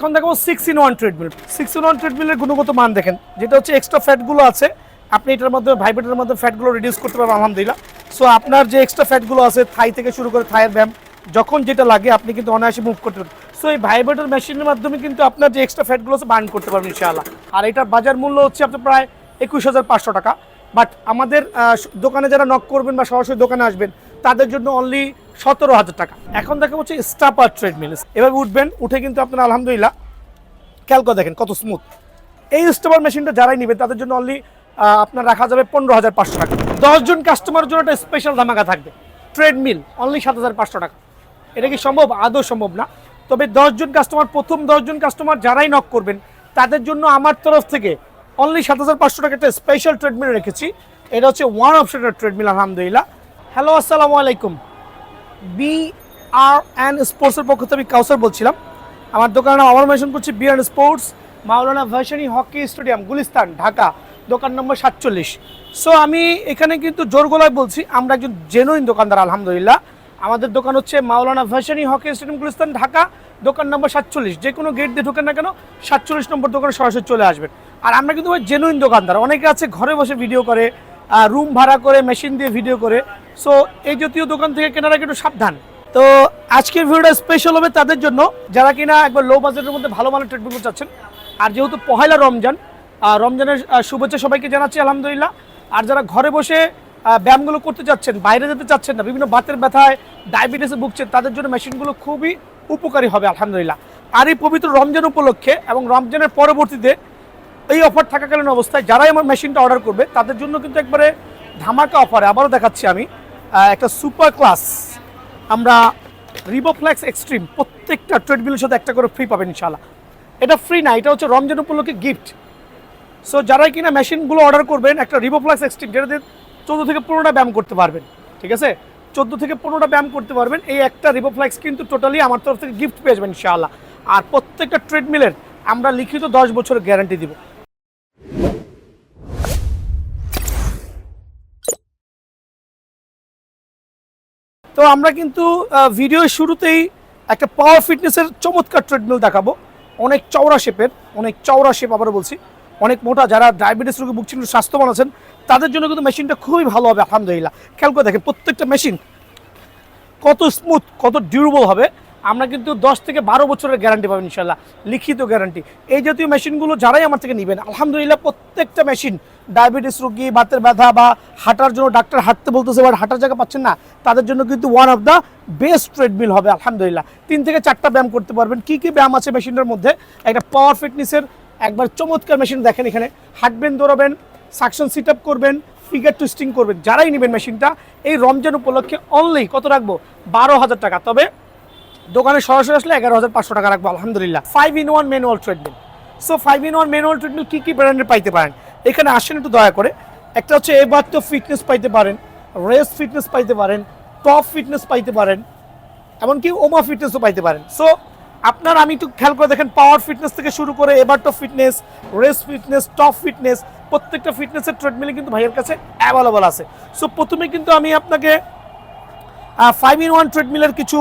এখন দেখাবো six in one treadmill six in one ট্রেডমিলের গুণগত মান দেখেন, যেটা হচ্ছে এক্সট্রা ফ্যাটগুলো আছে, আপনি এটার মধ্যে ভাইব্রেটের মধ্যে ফ্যাটগুলো রিডিউস করতে পারবেন, আলহামদুলিল্লাহ। সো আপনার যে এক্সট্রা ফ্যাটগুলো আছে থাই থেকে শুরু করে থাইয়ের ব্যায়াম, যখন যেটা লাগে, আপনি কিন্তু অনায়াসে মুভ করতে পারবেন। সো এই ভাইব্রেটর মেশিনের মাধ্যমে কিন্তু আপনার যে এক্সট্রা ফ্যাটগুলো আছে বার্ন করতে পারবেন, ইনশাআল্লাহ। আর এটার বাজার মূল্য হচ্ছে আপনার প্রায় একুশ হাজার পাঁচশো টাকা। বাট আমাদের দোকানে যারা নক করবেন বা সরাসরি দোকানে আসবেন তাদের জন্য অনলি সতেরো হাজার টাকা। এখন দেখা হচ্ছে স্টাপার ট্রেডমিল এভাবে উঠবেন, উঠে কিন্তু আপনার আলহামদুলিল্লাহ খেয়াল করে দেখেন কত স্মুথ এই স্টাপার মেশিনটা যারাই নেবেন, তাদের জন্য অনলি আপনার রাখা যাবে পনেরো হাজার পাঁচশো টাকা। দশজন কাস্টমারের জন্য একটা স্পেশাল ধামাকা থাকবে। ট্রেডমিল অনলি সাত হাজার পাঁচশো টাকা। এটা কি সম্ভব? আদৌ সম্ভব না। তবে দশজন কাস্টমার প্রথম দশজন কাস্টমার যারাই নক করবেন, তাদের জন্য আমার তরফ থেকে অনলি সাত হাজার পাঁচশো টাকা একটা স্পেশাল ট্রেডমিল রেখেছি। এটা হচ্ছে ওয়ান অপশনের ট্রেডমিল আলহামদুলিল্লাহ। হ্যালো, আসসালামু আলাইকুম। বি আর অ্যান্ড স্পোর্টসের পক্ষ থেকে আমি কাউসার বলছিলাম। আমার দোকানের নাম আমার মেনশন করছি B and sports Maulana Bhasani hockey stadium, Gulistan, Dhaka, দোকান নম্বর সাতচল্লিশ। সো আমি এখানে কিন্তু জোর গলায় বলছি, আমরা একজন জেনুইন দোকানদার, আলহামদুলিল্লাহ। আমাদের দোকান হচ্ছে মাওলানা ভার্সানি হকি স্টেডিয়াম, গুলিস্তান, ঢাকা, দোকান নম্বর সাতচল্লিশ। যে কোনো গেট দিয়ে ঢোকেন না কেন, সাতচল্লিশ নম্বর দোকানে সরাসরি চলে আসবেন। আর আমরা কিন্তু জেনুইন দোকানদার। অনেকে আছে, ঘরে বসে ভিডিও করে রুম ভাড়া করে মেশিন দিয়ে ভিডিও করে। সো এই জাতীয় দোকান থেকে কেনার একটু সাবধান। তো, আজকের ভিডিওটা স্পেশাল হবে তাদের জন্য। যারা কিনা একবার লো বাজেটের মধ্যে ভালো মানের ট্রিটমেন্ট চাচ্ছেন, আর যেহেতু পহেলা রমজান রমজানের শুভেচ্ছা সবাইকে জানাচ্ছি, আলহামদুলিল্লাহ। আর যারা ঘরে বসে ব্যায়ামগুলো করতে চাচ্ছেন, বাইরে যেতে চাচ্ছেন না, বিভিন্ন বাতের ব্যথায় ডায়াবেটিসে ভুগছেন, তাদের জন্য মেশিনগুলো খুবই উপকারী হবে, আলহামদুলিল্লাহ। আর এই পবিত্র রমজান উপলক্ষে এবং রমজানের পরবর্তীতে এই অফার থাকাকালীন অবস্থায় যারাই আমার মেশিনটা অর্ডার করবে, তাদের জন্য কিন্তু একবারে ধামাকা অফারে আবারও দেখাচ্ছি আমি। একটা সুপার ক্লাস। আমরা রিবোফ্লেক্স এক্সট্রিম, প্রত্যেকটা ট্রেডমিলের সাথে একটা করে ফ্রি পাবেন ইনশাল্লাহ এটা ফ্রি না, এটা হচ্ছে রমজান উপলক্ষে গিফট সো যারাই কিনা মেশিনগুলো অর্ডার করবেন, একটা রিবোফ্লেক্স এক্সট্রিম, যেটা দিয়ে চোদ্দ থেকে পনেরোটা ব্যায়াম করতে পারবেন, ঠিক আছে? চোদ্দ থেকে পনেরোটা ব্যায়াম করতে পারবেন, এই একটা রিবোফ্লেক্স কিন্তু টোটালি আমার তরফ থেকে গিফট পেয়ে যাবেন ইনশাআল্লাহ। আর প্রত্যেকটা ট্রেডমিলের আমরা লিখিত দশ বছরের গ্যারান্টি দিব। তো আমরা কিন্তু ভিডিওর শুরুতেই একটা পাওয়ার ফিটনেসের চমৎকার ট্রেডমিল দেখাবো। অনেক চওড়া শেপের অনেক চওড়া শেপ আবারও বলছি। অনেক মোটা যারা ডায়াবেটিস রোগে ভুগছেন স্বাস্থ্যবান আছেন, তাদের জন্য কিন্তু মেশিনটা খুবই ভালো হবে, আলহামদুলিল্লাহ। খেয়াল করে দেখেন, প্রত্যেকটা মেশিন কত স্মুথ কত ডিউরেবল হবে। আমরা কিন্তু দশ থেকে বারো বছরের গ্যারান্টি পাবেন ইনশাল্লাহ লিখিত গ্যারান্টি এই জাতীয় মেশিনগুলো যারাই আমার থেকে নেবেন, আলহামদুলিল্লাহ প্রত্যেকটা মেশিন ডায়াবেটিস রোগী, বাতের ব্যথা বা হাঁটার জন্য ডাক্তার হাঁটতে বলতেছে বাট হাঁটার জায়গা পাচ্ছেন না, তাদের জন্য কিন্তু one of the best treadmill হবে, আলহামদুলিল্লাহ। তিন থেকে চারটা ব্যায়াম করতে পারবেন। কী কী ব্যায়াম আছে মেশিনটার মধ্যে? একটা পাওয়ার ফিটনেসের একবার চমৎকার মেশিন দেখেন এখানে। হাঁটবেন, দৌড়াবেন সাকশন সিট আপ করবেন ফিগার টুইস্টিং করবেন, যারাই নেবেন মেশিনটা, এই রমজান উপলক্ষে অনলি কত রাখব? বারো হাজার টাকা। তবে দোকানে সরাসরি আসলে এগারো হাজার পাঁচশো টাকা রাখব, আলহামদুলিল্লাহ। Five in one manual treadmill so five in one manual treadmill কী কী ব্র্যান্ডের পাইতে পারেন? এখানে আসেন একটু দয়া করে। একটা হচ্ছে এবার তো ফিটনেস পাইতে পারেন রেস ফিটনেস পাইতে পারেন টপ ফিটনেস পাইতে পারেন, এমনকি ওমা ফিটনেসও পাইতে পারেন। সো আপনার আমি একটু খেয়াল করে দেখেন পাওয়ার ফিটনেস থেকে শুরু করে এবার তো fitness race fitness top fitness প্রত্যেকটা ফিটনেসের ট্রেডমিলে কিন্তু ভাইয়ের কাছে অ্যাভেলেবল আছে। সো প্রথমে কিন্তু আমি আপনাকে ফাইভ ইন ওয়ান ট্রেডমিলের কিছু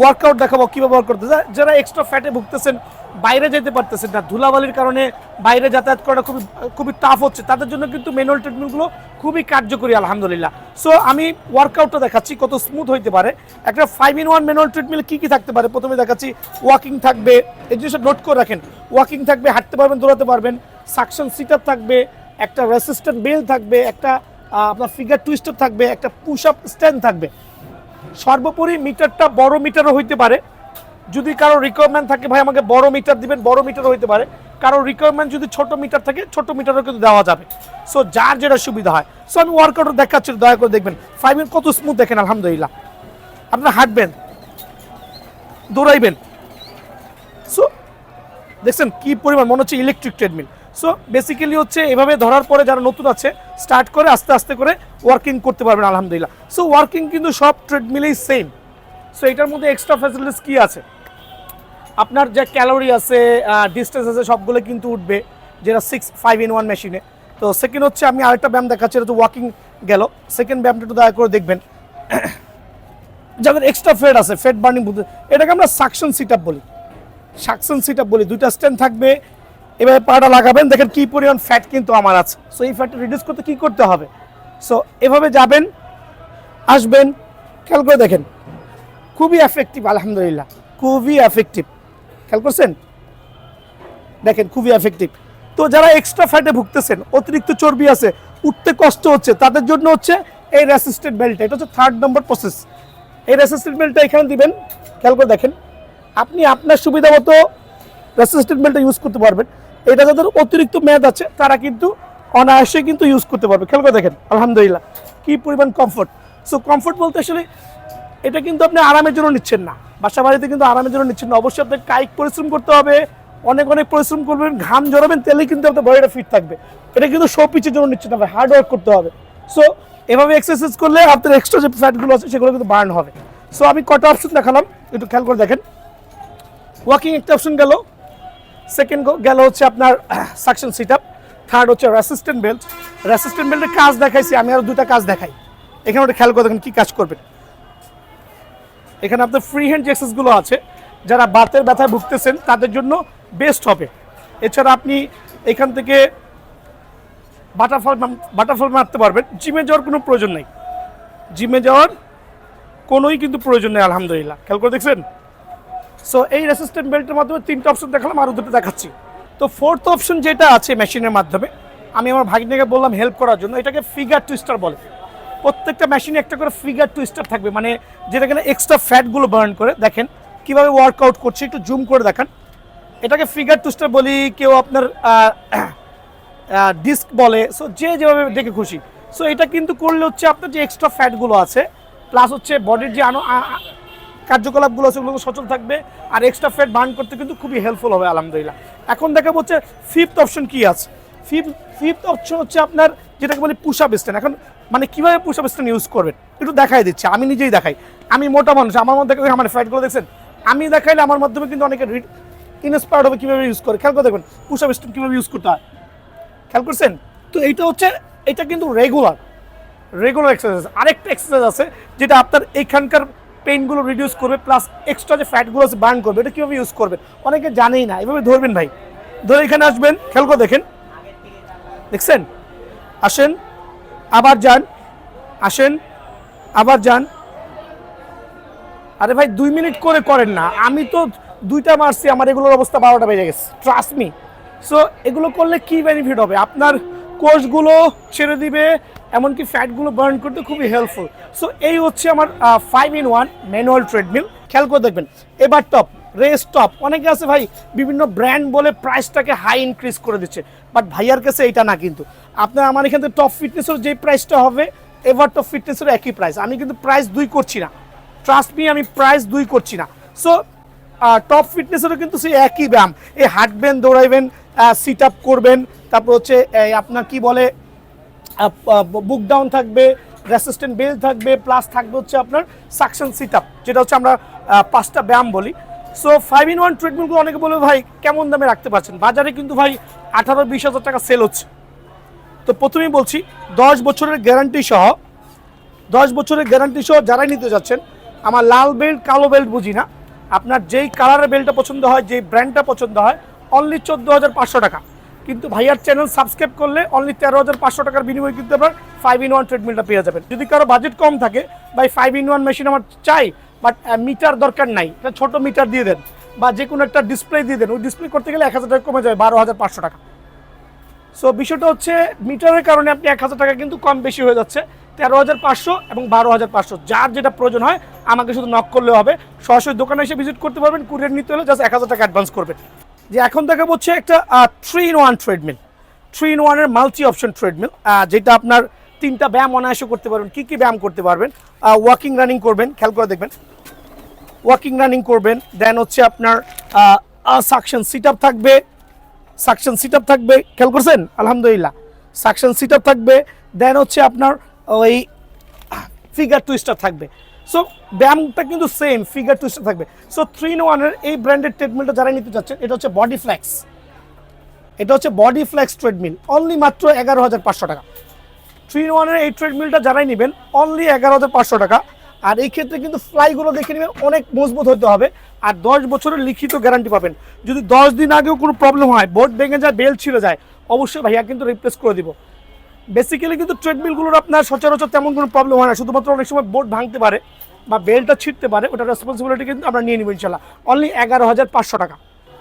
ওয়ার্কআউট দেখাবো, কীভাবে ওয়ার্ক করতে যারা এক্সট্রা ফ্যাটে ভুগতেছেন বাইরে যেতে পারতেছেন না। ধুলাবালির কারণে বাইরে যাতায়াত করা খুবই খুবই টাফ হচ্ছে। তাদের জন্য কিন্তু ম্যানুয়াল ট্রিটমেন্টগুলো খুবই কার্যকরী, আলহামদুলিল্লাহ। সো আমি ওয়ার্কআউটটা দেখাচ্ছি, কত স্মুথ হইতে পারে। একটা five in one manual treatment কী কী থাকতে পারে? প্রথমে দেখাচ্ছি ওয়াকিং থাকবে। এই জিনিসটা নোট করে রাখেন ওয়াকিং থাকবে, হাঁটতে পারবেন, দৌড়াতে পারবেন। সাকশন সিটার থাকবে, একটা রেসিস্ট্যান্ট বেল থাকবে, একটা আপনার ফিগার টুইস্টার থাকবে, একটা পুশ আপ স্ট্যান্ড থাকবে। সর্বোপরি মিটারটা বড় মিটারও হইতে পারে। যদি কারও রিকোয়ারমেন্ট থাকে, ভাই আমাকে বড় মিটার দিবেন, বড় মিটারও হইতে পারে। কারও রিকোয়ারমেন্ট যদি ছোট মিটার থাকে, ছোট মিটারও কিন্তু দেওয়া যাবে। সো যার যেটা সুবিধা হয়। সো আমি ওয়ার্কআউট দেখাচ্ছি দয়া করে দেখবেন। ফাইভ মিনিট কত স্মুথ দেখেন, আলহামদুলিল্লাহ। আপনারা হাঁটবেন, দৌড়াইবেন। সো দেখছেন কি পরিমাণ, মনে হচ্ছে ইলেকট্রিক ট্রেডমিল সো বেসিক্যালি হচ্ছে এভাবে ধরার পরে যারা নতুন আছে স্টার্ট করে আস্তে আস্তে করে ওয়ার্কিং করতে পারবেন, আলহামদুলিল্লাহ। সো ওয়ার্কিং কিন্তু সব ট্রেডমিলেই সেম সো এটার মধ্যে এক্সট্রা ফ্যাসিলিটিস কী আছে? আপনার যে ক্যালোরি আছে ডিস্টেন্স আছে, সবগুলো কিন্তু উঠবে, যেটা সিক্স ফাইভ ইন ওয়ান মেশিনে তো সেকেন্ড হচ্ছে, আমি আরেকটা ব্যায়াম দেখাচ্ছি, এটা তো ওয়াকিং গেল। সেকেন্ড ব্যায়ামটা একটু দয়া করে দেখবেন। যাদের এক্সট্রা ফেট আছে ফেট বার্নিং এটাকে আমরা সাকশন সিট আপ বলি। সাকশন সিট আপ বলি, দুইটা স্ট্যান্ড থাকবে এভাবে পাটা লাগাবেন, দেখেন কী পরিমাণ ফ্যাট কিন্তু আমার আছে। সো এই ফ্যাটটা রিডিউস করতে কী করতে হবে? সো এভাবে যাবেন, আসবেন, খেয়াল করে দেখেন। খুবই এফেক্টিভ আলহামদুলিল্লাহ। খুবই এফেক্টিভ খেয়াল করছেন? দেখেন, খুবই এফেক্টিভ তো যারা এক্সট্রা ফ্যাটে ভুগতেছেন, অতিরিক্ত চর্বি আছে, উঠতে কষ্ট হচ্ছে, তাদের জন্য হচ্ছে এই রেসিস্টেন্ট বেল্টটা এটা হচ্ছে থার্ড নম্বর প্রসেস এই রেসিস্টেন্ট বেল্টটা এখানে দিবেন। খেয়াল করে দেখেন। আপনি আপনার সুবিধা মতো রেসিস্টেড বেল্টটা ইউজ করতে পারবেন। এটা যাদের অতিরিক্ত মেয়াদ আছে, তারা কিন্তু অনায়াসে কিন্তু ইউজ করতে পারবে। খেয়াল করে দেখেন, আলহামদুলিল্লাহ। কি পরিমাণ কমফোর্ট সো কমফোর্ট বলতে আসলে এটা কিন্তু আপনি আরামের জন্য নিচ্ছেন না। বাসা বাড়িতে কিন্তু আরামের জন্য নিচ্ছেন না। অবশ্যই আপনাকে কায়িক পরিশ্রম করতে হবে। অনেক অনেক পরিশ্রম করবেন, ঘাম জড়াবেন তেলেই কিন্তু আপনার বডিটা ফিট থাকবে। এটা কিন্তু শো পিচের জন্য নিচ্ছেন না হার্ড ওয়ার্ক করতে হবে। সো এভাবে এক্সারসাইজ করলে আপনার এক্সট্রা যে ফ্যাটগুলো আছে, সেগুলো কিন্তু বার্ন হবে। সো আমি কটা অপশন দেখালাম। একটু খেয়াল করে দেখেন। ওয়াকিং একটা অপশন গেল। সেকেন্ড গেল হচ্ছে আপনার সাকশন সিট আপ থার্ড হচ্ছে রেসিস্ট্যান্ট বেল্ট রেসিস্ট্যান্ট বেল্টের কাজ দেখাইছি। আমি আরও দুটা কাজ দেখাই। এখানে ওটা খেয়াল করে দেখেন কী কাজ করবেন। এখানে আপনার ফ্রি হ্যান্ড এক্সারসাইজগুলো আছে, যারা বাতের ব্যথায় ভুগতেছেন, তাদের জন্য বেস্ট হবে। এছাড়া আপনি এখান থেকে বাটারফল বাটারফল মারতে পারবেন। জিমে যাওয়ার কোনো প্রয়োজন নেই। জিমে যাওয়ার কোনোই কিন্তু প্রয়োজন নেই, আলহামদুলিল্লাহ। খেয়াল করে দেখছেন? সো এই রেসিস্ট্যান্ট বেল্টের মাধ্যমে তিনটা অপশন দেখালাম আরও দুটো দেখাচ্ছি। তো ফোর্থ অপশন যেটা আছে মেশিনের মাধ্যমে, আমি আমার ভাগিনাকে বললাম হেল্প করার জন্য, এটাকে ফিগার টুইস্টার বলে। প্রত্যেকটা মেশিনে একটা করে ফিগার টুইস্টার থাকবে। মানে যেটা কিনা এক্সট্রা ফ্যাটগুলো বার্ন করে। দেখেন, কীভাবে ওয়ার্কআউট করছে, একটু জুম করে দেখান। এটাকে ফিগার টুইস্টার বলি, কেউ আপনার ডিস্ক বলে সো যে যেভাবে দেখে খুশি। সো এটা কিন্তু করলে হচ্ছে আপনার যে এক্সট্রা ফ্যাটগুলো আছে প্লাস হচ্ছে বডির যে আনো কার্যকলাপগুলো আছে, ওগুলো সচল থাকবে। আর এক্সট্রা ফ্যাট বার্ন করতে কিন্তু খুবই হেল্পফুল হবে, আলহামদুলিল্লাহ। এখন দেখা হচ্ছে ফিফথ অপশন কি আছে। ফিফথ ফিফথ অপশন হচ্ছে আপনার, যেটাকে বলি পুষা স্ট্যান্ড এখন মানে কীভাবে পুষা স্ট্যান্ড ইউজ করবেন? একটু দেখাই দিচ্ছে, আমি নিজেই দেখাই। আমি মোটা মানুষ, আমার মধ্যে আমার ফ্যাটগুলো দেখছেন? আমি দেখাইলে আমার মাধ্যমে কিন্তু অনেকে ইনস্পায়ার্ড হবে কীভাবে ইউজ করে। খেয়াল করে দেখবেন পুষা স্ট্যান্ড কীভাবে ইউজ করতে হয়। খেয়াল করছেন? তো এইটা হচ্ছে, এটা কিন্তু রেগুলার রেগুলার এক্সারসাইজ আরেকটা এক্সারসাইজ আছে, যেটা আপনার এখানকার পেনগুলো রিডিউস করবে প্লাস এক্সট্রা যে ফ্যাটগুলো আছে বার্ন করবে, এটা কীভাবে ইউজ করবে অনেকে জানেই না, এভাবে ধরবেন ভাই। ধরে এখানে আসবেন, খেয়াল করে দেখেন। দেখছেন? আসেন। আবার যান, আসেন, আবার যান। আরে ভাই, দুই মিনিট করে করেন না। আমি তো দুইটা মারছি, আমার এগুলোর অবস্থা বারোটা বেজে গেছে। ট্রাস্ট মি সো এগুলো করলে কি বেনিফিট হবে? আপনার কোষগুলো ছেড়ে দিবে, এমনকি ফ্যাটগুলো বার্ন করতে খুবই হেল্পফুল সো এই হচ্ছে আমার five in one manual treadmill খেয়াল করে দেখবেন। এবার টপ রেস টপ। অনেকে আছে ভাই, বিভিন্ন ব্র্যান্ড বলে প্রাইসটাকে হাই ইনক্রিজ করে দিচ্ছে। বাট ভাইয়ার কাছে এটা না কিন্তু। আপনার আমার এখান থেকে টপ ফিটনেসের যে প্রাইসটা হবে এভার টপ ফিটনেসের একই প্রাইস আমি কিন্তু প্রাইস দুই করছি না। ট্রাস্ট মি আমি প্রাইস দুই করছি না। সো টপ ফিটনেসেরও কিন্তু সেই একই ব্যায়াম। এই হাঁটবেন, দৌড়াইবেন সিট আপ করবেন, তারপর হচ্ছে আপনার কি বলে বুক ডাউন থাকবে রেসিস্ট্যান্ট বেল থাকবে প্লাস থাকবে হচ্ছে আপনার সাকশন সিট আপ যেটা হচ্ছে আমরা পাঁচটা ব্যায়াম বলি। সো ফাইভ ইন ওয়ান ট্রিটমেন্টগুলো অনেকে বলবে, ভাই, কেমন দামে রাখতে পারছেন? বাজারে কিন্তু ভাই আঠারো বিশ হাজার টাকা সেল হচ্ছে। তো প্রথমেই বলছি, দশ বছরের গ্যারান্টি সহ, দশ বছরের গ্যারান্টি সহ যারাই নিতে যাচ্ছেন, আমার লাল বেল্ট কালো বেল্ট বুঝি না। আপনার যেই কালারের বেল্টটা পছন্দ হয়, যেই ব্র্যান্ডটা পছন্দ হয় অনলি চোদ্দ হাজার পাঁচশো টাকা। কিন্তু ভাইয়ার চ্যানেল সাবস্ক্রাইব করলে অনলি তেরো হাজার পাঁচশো টাকার বিনিময়ে কিন্তু আপনার ফাইভ ইন ওয়ান ট্রিটমেন্টটা পেয়ে যাবেন। যদি কারও বাজেট কম থাকে, ভাই ফাইভ ইন ওয়ান মেশিন আমার চাই বাট মিটার দরকার নাই। একটা ছোটো মিটার দিয়ে দেন বা যে কোনো একটা ডিসপ্লে দিয়ে দেন। ওই ডিসপ্লে করতে গেলে এক হাজার টাকা কমে যাবে বারো হাজার পাঁচশো টাকা। সো বিষয়টা হচ্ছে, মিটারের কারণে আপনি এক হাজার টাকা কিন্তু কম বেশি হয়ে যাচ্ছে। তেরো হাজার পাঁচশো এবং বারো হাজার পাঁচশো, যার যেটা প্রয়োজন হয়, আমাকে শুধু নক করলে হবে। সরাসরি দোকানে এসে ভিজিট করতে পারবেন কুরিয়ার নিতে হলে জাস্ট এক হাজার টাকা অ্যাডভান্স করবেন। যে এখন দেখা হচ্ছে একটা three in one treadmill three in ওয়ানের মাল্টি অপশন ট্রেডমিল যেটা আপনার তিনটা ব্যায়াম অনায়াসে করতে পারবেন। কী কী ব্যায়াম করতে পারবেন? ওয়াকিং রানিং করবেন, খেয়াল করে দেখবেন। ওয়াকিং রানিং করবেন। দেন হচ্ছে আপনার সাকশন সিট আপ থাকবে। সাকশন সিট আপ থাকবে। খেয়াল করছেন? আলহামদুলিল্লাহ। সাকশন সিট আপ থাকবে। দেন হচ্ছে আপনার ওই ফিগার টুইস্টার থাকবে। সো ব্যায়ামটা কিন্তু সেম ফিগার টুইস্টার থাকবে। সো থ্রি ইন ওয়ানের এই ব্র্যান্ডেড ট্রেডমিলটা যারা নিতে চাচ্ছেন, এটা হচ্ছে বডি ফ্ল্যাক্স এটা হচ্ছে বডি ফ্ল্যাক্স ট্রেডমিল অনলি মাত্র এগারো হাজার পাঁচশো টাকা। থ্রি ইন ওয়ানের এই ট্রেডমিলটা যারাই নেবেন অনলি এগারো হাজার পাঁচশো টাকা। আর এই ক্ষেত্রে কিন্তু ফ্লাইগুলো দেখে নেবেন, অনেক মজবুত হতে হবে। আর দশ বছরের লিখিত গ্যারান্টি পাবেন। যদি দশ দিন আগেও কোনো প্রবলেম হয় বোর্ড ভেঙে যায়, বেল ছিঁড়ে যায়, অবশ্যই ভাইয়া কিন্তু রিপ্লেস করে দিব। বেসিক্যালি কিন্তু ট্রেডমিলগুলোর আপনার সচরাচর তেমন কোনো প্রবলেম হয় না। শুধুমাত্র অনেক সময় বোর্ড ভাঙতে পারে বা বেলটা ছিঁড়তে পারে ওটা রেসপন্সিবিলিটি কিন্তু আমরা নিয়ে নিব ইনশাল্লাহ অনলি এগারো হাজার পাঁচশো টাকা।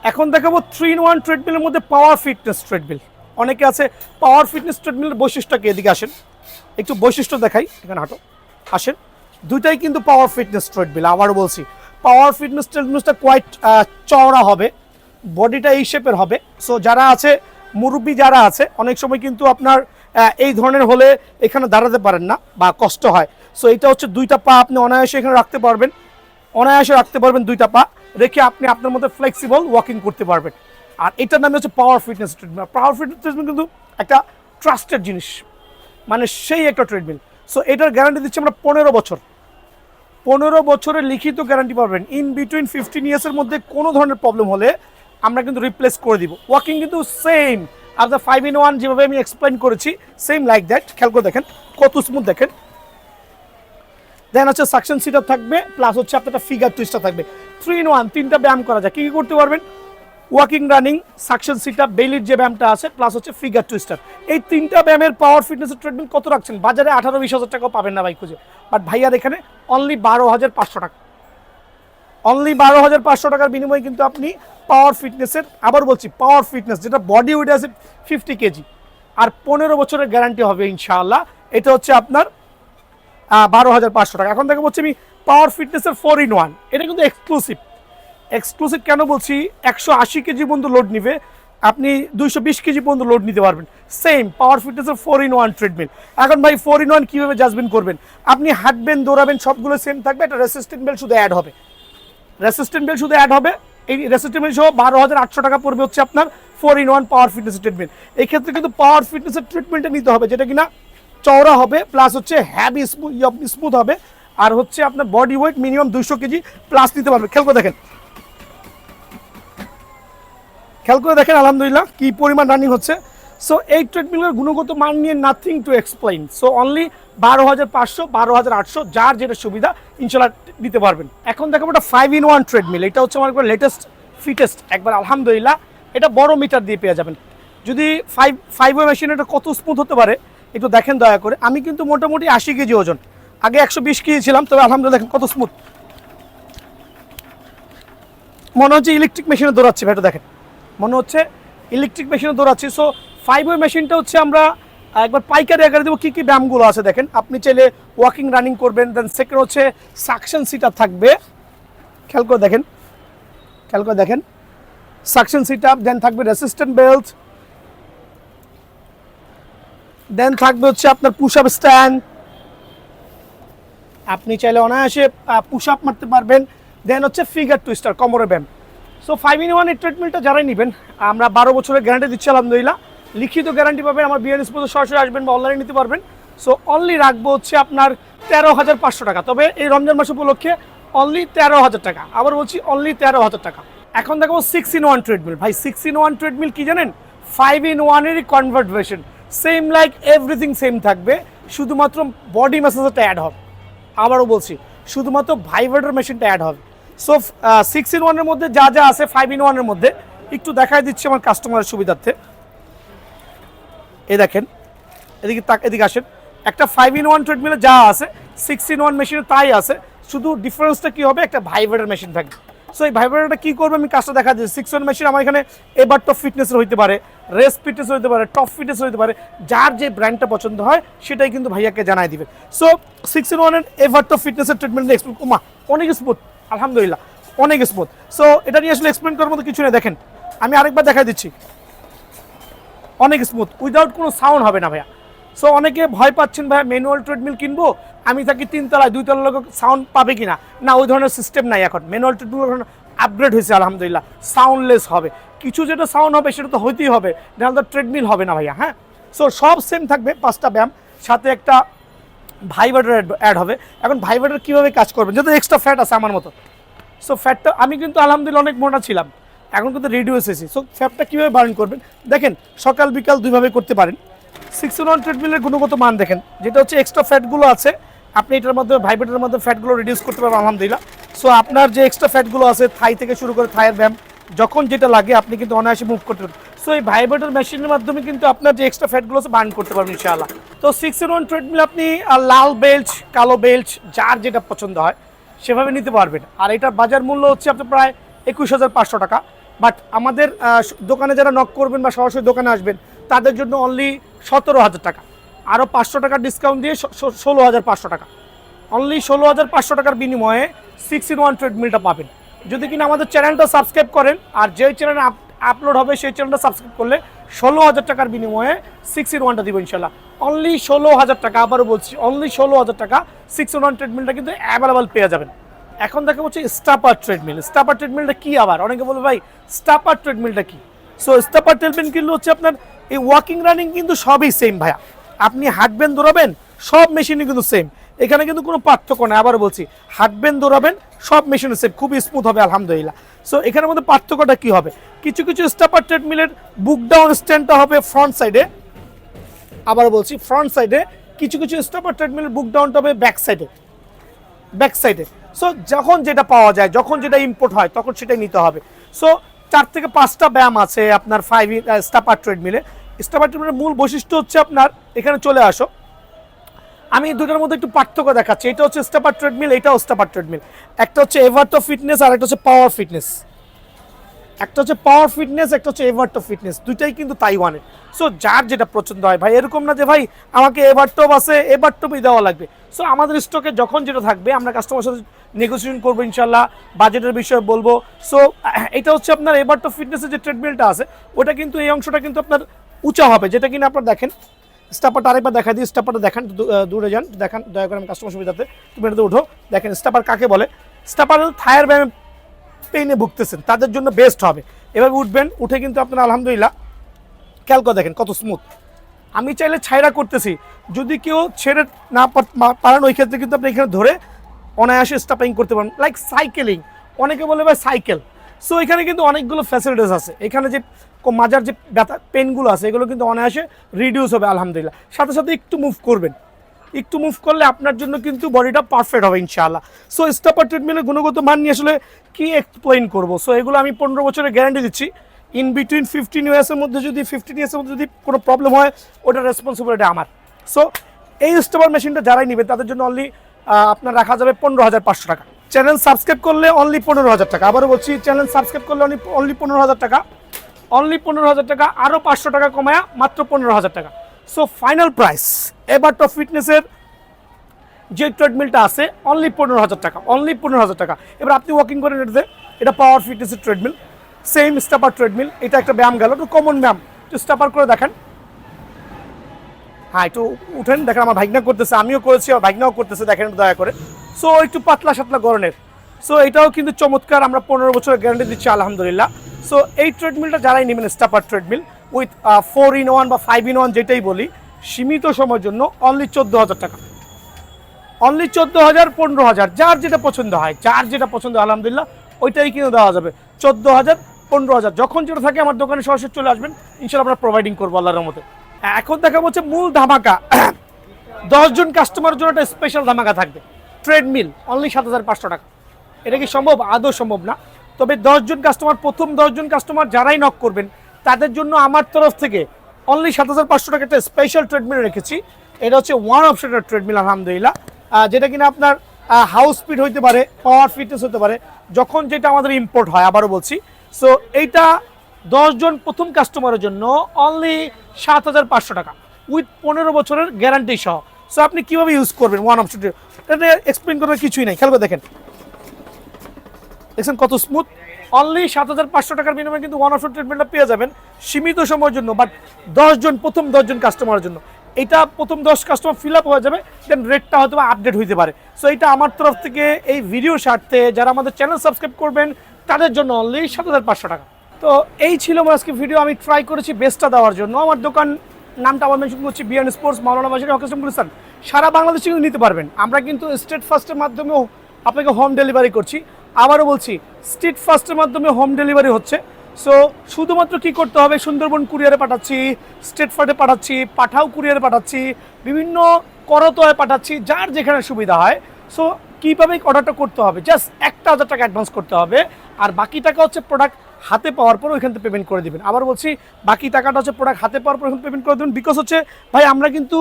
এখন দেখাবো থ্রি ইন ওয়ান ট্রেডমিলের মধ্যে পাওয়ার ফিটনেস ট্রেডমিল অনেকে আছে পাওয়ার ফিটনেস ট্রেডমিলের বৈশিষ্ট্যকে এদিকে আসেন। একটু বৈশিষ্ট্য দেখাই, এখানে হাঁটো। আসেন। দুইটাই কিন্তু পাওয়ার ফিটনেস ট্রেডমিল আবারও বলছি। পাওয়ার ফিটনেস ট্রেডমিলসটা কোয়াইট চওড়া হবে বডিটা এই শেপের হবে। সো যারা আছে, মুরব্বী যারা আছে, অনেক সময় কিন্তু আপনার এই ধরনের হলে এখানে দাঁড়াতে পারেন না বা কষ্ট হয়। সো এটা হচ্ছে দুইটা পা আপনি অনায়াসে এখানে রাখতে পারবেন। অনায়াসে রাখতে পারবেন দুইটা পা, রেখে আপনি আপনার মধ্যে ফ্লেক্সিবল ওয়াকিং করতে পারবেন। আর এটার নামে হচ্ছে power fitness treatment power fitness treatment কিন্তু একটা ট্রাস্টেড জিনিস মানে সেই একটা ট্রিটমেন্ট সো এটার গ্যারান্টি দিচ্ছি আমরা পনেরো বছর। পনেরো বছরের লিখিত গ্যারান্টি পাবেন। ইন বিটুইন ফিফটিন ইয়ার্সের মধ্যে কোনো ধরনের প্রবলেম হলে আমরা কিন্তু রিপ্লেস করে দিব। ওয়াকিং কিন্তু সেম আপনার ফাইভ ইন ওয়ান যেভাবে আমি এক্সপ্লেন করেছি সেম লাইক দ্যাট খেয়াল করে দেখেন, কত স্মুথ দেখেন। দেন হচ্ছে সাকশন সিটার থাকবে প্লাস হচ্ছে আপনার ফিগার টুইস্টার থাকবে। থ্রি ইন ওয়ান তিনটা ব্যায়াম করা যায়। কী কী করতে পারবেন? ওয়াকিং রানিং, সাকশন সিটা বেলির যে ব্যায়ামটা আছে প্লাস হচ্ছে ফিগার টুইস্টার এই তিনটা ব্যায়ামের পাওয়ার ফিটনেসের ট্রিটমেন্ট কত রাখছেন? বাজারে আঠারো, বিশ হাজার টাকাও পাবেন না ভাই খুঁজে। বাট ভাইয়ার এখানে অনলি বারো হাজার পাঁচশো টাকা। অনলি বারো হাজার পাঁচশো টাকার বিনিময়ে কিন্তু আপনি পাওয়ার ফিটনেসের আবার বলছি পাওয়ার ফিটনেস যেটা বডি ওয়েট আছে ফিফটি কেজি আর পনেরো বছরের গ্যারান্টি হবে ইনশাআল্লাহ। এটা হচ্ছে আপনার বারো হাজার পাঁচশো টাকা। এখন থেকে বলছি আমি পাওয়ার ফিটনেসের ফোর ইন ওয়ান এটা কিন্তু এক্সক্লুসিভ এক্সক্লুসিভ কেন বলছি? একশো আশি কেজি পর্যন্ত লোড নিবে। আপনি দুইশো বিশ কেজি পর্যন্ত লোড নিতে পারবেন। সেম পাওয়ার ফিটনেসের ফোর ইন ওয়ান ট্রিটমেন্ট এখন ভাই ফোর ইন ওয়ান কীভাবে জাজমেন্ট করবেন? আপনি হাঁটবেন, দৌড়াবেন, সবগুলো সেম থাকবে, একটা রেসিস্টেন্ট বেল শুধু অ্যাড হবে। রেসিস্টেন্ট বেল শুধু অ্যাড হবে। এই রেসিস্টেন্ট বেল সহ বারো হাজার আটশো টাকা পড়বে হচ্ছে আপনার four in one power fitness treatment এই ক্ষেত্রে কিন্তু পাওয়ার ফিটনেসের ট্রিটমেন্টটা নিতে হবে, যেটা কিনা চওড়া হবে প্লাস হচ্ছে হ্যাভি স্মুথ স্মুথ হবে। আর হচ্ছে আপনার বডি ওয়েট মিনিমাম দুইশো কেজি প্লাস নিতে পারবে। করে দেখেন। খেয়াল করে দেখেন, আলহামদুলিল্লাহ, কি পরিমাণ রানিং হচ্ছে। সো এই ট্রেডমিলের গুণগত মান নিয়ে nothing to explain so only বারো হাজার পাঁচশো, বারো হাজার আটশো, যার যেটা সুবিধা, ইনশাল্লাহ দিতে পারবেন। এখন দেখাবো একটা ফাইভ ইন ওয়ান ট্রেডমিল এটা হচ্ছে আমার লেটেস্ট ফিটেস্ট একবার আলহামদুলিল্লাহ, এটা বড় মিটার দিয়ে পেয়ে যাবেন। যদি ফাইভ ফাইভ ওয়ে মেশিন এটা কত স্মুথ হতে পারে, একটু দেখেন দয়া করে। আমি কিন্তু মোটামুটি আশি কেজি ওজন। আগে একশো বিশ কেজি ছিলাম, তবে আলহামদুলিল্লাহ দেখেন কত স্মুথ মনে হচ্ছে ইলেকট্রিক মেশিনে দৌড়াচ্ছি এটা দেখেন। মনে হচ্ছে ইলেকট্রিক মেশিনে দৌড়াচ্ছি। সো ফাইভ ওয়ে মেশিনটা হচ্ছে আমরা একবার পাইকারি আকারে দেবো। কী কী ব্যায়ামগুলো আছে দেখেন। আপনি চাইলে ওয়াকিং রানিং করবেন। দেন সেকেন্ড হচ্ছে সাকশন সিটার থাকবে। খেয়াল করে দেখেন। খেয়াল করে দেখেন। সাকশন সিট আপ দেন থাকবে রেসিস্ট্যান্ট বেল্ট দেন থাকবে হচ্ছে আপনার পুশ আপ স্ট্যান্ড আপনি চাইলে অনায়াসে পুশ আপ মারতে পারবেন। দেন হচ্ছে ফিগার টুইস্টার কোমরে ব্যায়াম। সো ফাইভ ইন ওয়ান এই ট্রিটমেন্টটা যারাই নেবেন, আমরা বারো বছরের গ্যারান্টি দিচ্ছি, আলহামদুলিল্লাহ। লিখিত গ্যারান্টি পাবেন, আমার বিয়ার স্পোজে সরাসরি আসবেন বা অনলাইনে নিতে পারবেন। সো অনলি রাখব হচ্ছে আপনার তেরো হাজার পাঁচশো টাকা। তবে এই রমজান মাস উপলক্ষে অনলি তেরো হাজার টাকা। আবার বলছি অনলি তেরো হাজার টাকা। এখন দেখো সিক্স ইন ওয়ান ট্রেডমিল ভাই সিক্স ইন ওয়ান ট্রেডমিল কি জানেন? Five in ওয়ানেরই convert version same like everything same থাকবে। শুধুমাত্র বডি ম্যাসাজটা অ্যাড হবে। আবারও বলছি, শুধুমাত্র ভাইব্রেটর মেশিনটা অ্যাড হবে। সো সিক্স ইন ওয়ানের মধ্যে যা যা আছে ফাইভ ইন ওয়ানের মধ্যে, একটু দেখাই দিচ্ছি আমার কাস্টমারের সুবিধার্থে। এই দেখেন, এদিকে তাক, এদিকে আসেন। একটা ফাইভ ইন ওয়ান ট্রেডমিলে যা আছে সিক্স ইন ওয়ান মেশিনে তাই আছে। শুধু ডিফারেন্সটা কী হবে? একটা ভাইব্রেটর মেশিন থাকবে। সো এই ভাইব্রেটরটা কী করবে? আমি কাজটা দেখা দিচ্ছি। সিক্স ওয়ান মেশিন আমার এখানে এবার টপ ফিটনেসের হইতে পারে রেস ফিটনেস হইতে পারে টপ ফিটনেস হইতে পারে। যার যে ব্র্যান্ডটা পছন্দ হয়, সেটাই কিন্তু ভাইয়াকে জানাই দিবে। সো সিক্স ইন ওয়ানের এভার টপ ফিটনেসের ট্রিটমেন্ট এক্সপ্লেন ওমা অনেক স্মুথ আলহামদুলিল্লাহ, অনেক স্মুথ সো এটা নিয়ে আসলে এক্সপ্লেন করার মতো কিছু নেই। দেখেন, আমি আরেকবার দেখা দিচ্ছি। অনেক স্মুথ উইদাউট কোনো সাউন্ড হবে না ভাইয়া। সো অনেকে ভয় পাচ্ছেন, ভাইয়া ম্যানুয়াল ট্রেডমিল কিনবো? আমি থাকি তিনতলায় দুইতলার লোক সাউন্ড পাবে কিনা? না, ওই ধরনের সিস্টেম নাই এখন। ম্যানুয়াল ট্রেডমিল এখন আপগ্রেড হয়েছে, আলহামদুলিল্লাহ। সাউন্ডলেস হবে। কিছু যেটা সাউন্ড হবে, সেটা তো হইতেই হবে। নাহলে তো ট্রেডমিল হবে না ভাইয়া হ্যাঁ? সো সব সেম থাকবে, পাঁচটা ব্যায়াম। সাথে একটা ভাইব্রেটর অ্যাড হবে। এখন ভাইব্রেটর কীভাবে কাজ করবেন যেহেতু এক্সট্রা ফ্যাট আছে আমার মতো। সো ফ্যাটটা আমি কিন্তু আলহামদুলিল্লাহ অনেক মোটা ছিলাম। এখন কিন্তু রিডিউস এসেছি সো ফ্যাটটা কীভাবে বার্ন করবেন? দেখেন, সকাল, বিকাল দুইভাবে করতে পারেন। সিক্স ওয়ান ট্রেডমিলের গুণগত মান দেখেন। যেটা হচ্ছে এক্সট্রা ফ্যাটগুলো আছে, আপনি এটার মাধ্যমে ভাইব্রেটের মাধ্যমে ফ্যাটগুলো রিডিউস করতে পারবেন আলহামদুলিল্লাহ। সো আপনার যে এক্সট্রা ফ্যাটগুলো আছে থাই থেকে শুরু করে থাইয়ের ব্যায়াম, যখন যেটা লাগে, আপনি কিন্তু অনায়াসে মুভ করতে পারবেন। সো এই ভাইব্রেটর মেশিনের মাধ্যমে কিন্তু আপনার যে এক্সট্রা ফ্যাটগুলো বার্ন করতে পারবেন ইনশাআল্লাহ। তো সিক্স ইন ওয়ান ট্রেডমিল আপনি লাল বেল্ট কালো বেল্ট যার যেটা পছন্দ হয়, সেভাবে নিতে পারবেন। আর এটার বাজার মূল্য হচ্ছে আপনার প্রায় একুশ হাজার পাঁচশো টাকা। বাট আমাদের দোকানে যারা নক করবেন বা সরাসরি দোকানে আসবেন, তাদের জন্য অনলি সতেরো হাজার টাকা। আরও পাঁচশো টাকা ডিসকাউন্ট দিয়ে ষোলো হাজার পাঁচশো টাকা। অনলি ষোলো হাজার পাঁচশো টাকার বিনিময়ে সিক্স ইন ওয়ান ট্রেডমিলটা পাবেন। যদি কিনা আমাদের চ্যানেলটা সাবস্ক্রাইব করেন, আর যেই চ্যানেলে আপলোড হবে, সেই চ্যানেলটা সাবস্ক্রাইব করলে ষোলো হাজার টাকার বিনিময়ে সিক্স ইন ওয়ানটা দিব ইনশাল্লাহ অনলি ষোলো হাজার টাকা, আবারও বলছি অনলি ষোলো হাজার টাকা সিক্স ইন ওয়ান ট্রেডমিলটা কিন্তু অ্যাভেলেবল পেয়ে যাবেন। এখন দেখা হচ্ছে স্টাপার ট্রেডমিল স্টাপার ট্রেডমিলটা কী আবার? অনেকে বলবে, ভাই স্টাপার ট্রেডমিলটা কি? সো স্টাপার ট্রেডমিল কিন্তু হচ্ছে আপনার, এই ওয়াকিং রানিং কিন্তু সবই সেম ভাইয়া। আপনি হাঁটবেন, দৌড়াবেন, সব মেশিনই কিন্তু সেম এখানে কিন্তু কোনো পার্থক্য নেই। আবার বলছি, হাঁটবেন, দৌড়াবেন, সব মেশিনে সেম খুবই স্মুথ হবে, আলহামদুলিল্লাহ। সো এখানের মধ্যে পার্থক্যটা কি হবে? কিছু কিছু স্টাপার ট্রেডমিলের বুক ডাউন স্ট্যান্ডটা হবে ফ্রন্ট সাইডে আবার বলছি ফ্রন্ট সাইডে কিছু কিছু স্টাপার ট্রেডমিলের বুক ডাউনটা হবে ব্যাক সাইডে ব্যাক সাইডে সো যখন যেটা পাওয়া যায়, যখন যেটা ইম্পোর্ট হয়, তখন সেটাই নিতে হবে। সো চার থেকে পাঁচটা ব্যায়াম আছে আপনার ফাইভ স্টাপার ট্রেডমিলে স্টাপার ট্রেডমিলের মূল বৈশিষ্ট্য হচ্ছে আপনার, এখানে চলে আসো। আমি দুটোর মধ্যে একটু পার্থক্য দেখাচ্ছি। এটা হচ্ছে স্টাপার ট্রেডমিল এটা স্টাপার ট্রেডমিল একটা হচ্ছে এভার্টো ফিটনেস আর একটা হচ্ছে পাওয়ার ফিটনেস একটা হচ্ছে পাওয়ার ফিটনেস একটা হচ্ছে এভার্টো ফিটনেস দুইটাই কিন্তু তাইওয়ানের। সো যার যেটা পছন্দ হয়, ভাই, এরকম না যে, ভাই, আমাকে এভারটপ আছে এভারটপই দেওয়া লাগবে। সো আমাদের স্টকে যখন যেটা থাকবে, আমরা কাস্টমার সাথে নেগোসিয়েশন করব ইনশাল্লাহ বাজেটের বিষয়ে বলব। সো এটা হচ্ছে আপনার এভারটো ফিটনেসের যে ট্রেডমিলটা আছে, ওটা কিন্তু এই অংশটা কিন্তু আপনার উঁচা হবে, যেটা কিনা আপনার দেখেন। স্টাপারটা আরেকবার দেখা দিই স্টাপারটা দেখান দূরে যান, দেখান, দয়া করে আমি কাস্টমার সুবিধাতে তুমি এটাতে উঠো দেখেন স্টাপার কাকে বলে? স্টাপার থায়ার ব্যায়ামে পেইনে ভুগতেছেন, তাদের জন্য বেস্ট হবে। এভাবে উঠবেন, উঠে কিন্তু আপনারা আলহামদুলিল্লাহ, খেয়াল করে দেখেন কত স্মুথ আমি চাইলে ছাইরা করতেছি, যদি কেউ ছেড়ে না পারেন, ওই ক্ষেত্রে কিন্তু আপনি এখানে ধরে অনায়াসে স্টাপিং করতে পারেন লাইক সাইকেলিং অনেকে বলে ভাই সাইকেল সো এখানে কিন্তু অনেকগুলো ফ্যাসিলিটিস আছে। এখানে যে মাজার যে ব্যথা পেনগুলো আছে, এগুলো কিন্তু অনায়াসে রিডিউস হবে, আলহামদুলিল্লাহ। সাথে সাথে একটু মুভ করবেন। একটু মুভ করলে আপনার জন্য কিন্তু বডিটা পারফেক্ট হবে, ইনশাআল্লাহ। সো স্টাপার ট্রিটমেন্টের গুণগত মান নিয়ে আসলে কি এক্সপ্লেইন করব? সো এগুলো আমি পনেরো বছরের গ্যারান্টি দিচ্ছি। ইন বিটুইন ফিফটিন ইয়ার্সের মধ্যে যদি ফিফটিন ইয়ার্সের মধ্যে যদি কোনো প্রবলেম হয়, ওটার রেসপন্সিবিলিটি আমার। সো এই স্টাপার মেশিনটা যারাই নেবে, তাদের জন্য অনলি আপনার রাখা যাবে পনেরো হাজার পাঁচশো টাকা। চ্যানেল সাবস্ক্রাইব করলে অনলি পনেরো হাজার টাকা। আবারও বলছি চ্যানেল সাবস্ক্রাইব করলে অনলি অনলি পনেরো হাজার টাকা। অনলি পনেরো হাজার টাকা আরও পাঁচশো টাকা কমায়া মাত্র পনেরো হাজার টাকা। সো ফাইনাল প্রাইস এবার তো ফিটনেসের যে ট্রেডমিলটা আছে অনলি পনেরো হাজার টাকা অনলি পনেরো হাজার টাকা। এবার আপনি ওয়াকিং করেন এটাতে এটা পাওয়ার ফিটনেসের ট্রেডমিল সেম স্টাপার ট্রেডমিল এটা একটা ব্যায়াম গেল, একটু কমন ব্যায়াম। একটু স্টাপার করে দেখেন। হ্যাঁ একটু উঠেন, দেখেন আমার ভাইগনা করতেছে, আমিও করেছি, আমার ভাইগনাও করতেছে, দেখেন দয়া করে। সো একটু পাতলা সাতলা গরনের সো এটাও কিন্তু চমৎকার আমরা পনেরো বছরের গ্যারান্টি দিচ্ছি আলহামদুলিল্লাহ। সো এই ট্রেডমিলটা যারাই নেবেন stopper treadmill with four in one বা ফাইভ ইন ওয়ান যেটাই বলি সীমিত সময়ের জন্য অনলি চোদ্দ হাজার টাকা। অনলি চোদ্দ হাজার পনেরো হাজার যার যেটা পছন্দ হয় যার যেটা পছন্দ হয়, আলহামদুলিল্লাহ ওইটাই কিনে দেওয়া যাবে। চোদ্দ হাজার পনেরো হাজার যখন যেটা থাকে আমার দোকানে সরাসরি চলে আসবেন ইনশাল্লাহ আমরা প্রোভাইডিং করব আল্লাহর মতে এখন দেখা হচ্ছে মূল ধামাকা। দশজন কাস্টমারের জন্য একটা স্পেশাল ধামাকা থাকবে। ট্রেডমিল অনলি সাত হাজার পাঁচশো টাকা। এটা কি সম্ভব? আদৌ সম্ভব না। তবে দশজন কাস্টমার প্রথম দশজন কাস্টমার যারাই নক করবেন, তাদের জন্য আমার তরফ থেকে অনলি সাত হাজার পাঁচশো টাকা একটা স্পেশাল ট্রেডমিল রেখেছি। এটা হচ্ছে ওয়ান অপশনের ট্রেডমিল আলহামদুলিল্লাহ। যেটা কিনা আপনার হাউস স্পিড হইতে পারে পাওয়ার ফিটনেস হতে পারে, যখন যেটা আমাদের ইম্পোর্ট হয়, আবারও বলছি। সো এইটা দশজন প্রথম কাস্টমারের জন্য অনলি সাত হাজার পাঁচশো টাকা উইথ পনেরো বছরের গ্যারান্টি সহ। সো আপনি কীভাবে ইউজ করবেন ওয়ান অপশন এটা এক্সপ্লেন করার কিছুই নাই করে দেখেন। দেখছেন কত স্মুথ অনলি সাত হাজার পাঁচশো টাকার বিনিময়ে কিন্তু ওয়ান অপশন ট্রিটমেন্টটা পেয়ে যাবেন সীমিত সময়ের জন্য বাট দশজন, প্রথম দশজন কাস্টমারের জন্য। এটা প্রথম দশ কাস্টমার ফিল আপ হয়ে যাবে দেন রেটটা হয়তো আপডেট হইতে পারে। সো এটা আমার তরফ থেকে এই ভিডিও স্বার্থে যারা আমাদের চ্যানেল সাবস্ক্রাইব করবেন, তাদের জন্য অনলি সাত হাজার পাঁচশো টাকা। তো এই ছিল আমার আজকে ভিডিও আমি ট্রাই করেছি বেস্টটা দেওয়ার জন্য। আমার দোকান নামটা আমার মেনশন করছি বিয়ান স্পোর্টস মাওলানা বাজারে অকেশন গুলিস্তান সারা বাংলাদেশে কিন্তু নিতে পারবেন। আমরা কিন্তু স্টেট ফার্স্টের মাধ্যমেও আপনাকে হোম ডেলিভারি করছি। আবারও বলছি স্ট্রিট ফার্স্টের মাধ্যমে হোম ডেলিভারি হচ্ছে। সো শুধুমাত্র কি করতে হবে? সুন্দরবন কুরিয়ারে পাঠাচ্ছি স্টেট ফার্টে পাঠাচ্ছি, পাঠাও কুরিয়ারে পাঠাচ্ছি, বিভিন্ন করতোয় পাঠাচ্ছি, যার যেখানে সুবিধা হয়। সো কীভাবে অর্ডারটা করতে হবে? জাস্ট একটা হাজার টাকা অ্যাডভান্স করতে হবে। আর বাকি টাকা হচ্ছে প্রোডাক্ট হাতে পাওয়ার পর ওইখান থেকে পেমেন্ট করে দিবেন। আবার বলছি, বাকি টাকাটা হচ্ছে প্রোডাক্ট হাতে পাওয়ার পর ওইখানে পেমেন্ট করে দেবেন। বিকজ হচ্ছে, ভাই, আমরা কিন্তু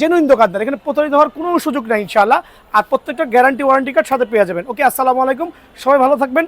জেনুইন দোকানদার। এখানে প্রতারিত হওয়ার কোনো সুযোগ নেই, ইনশাআল্লাহ। আর প্রত্যেকটা গ্যারান্টি ওয়ারেন্টি কার্ড সাথে পেয়ে যাবেন। ওকে, আসসালামু আলাইকুম। সবাই ভালো থাকবেন।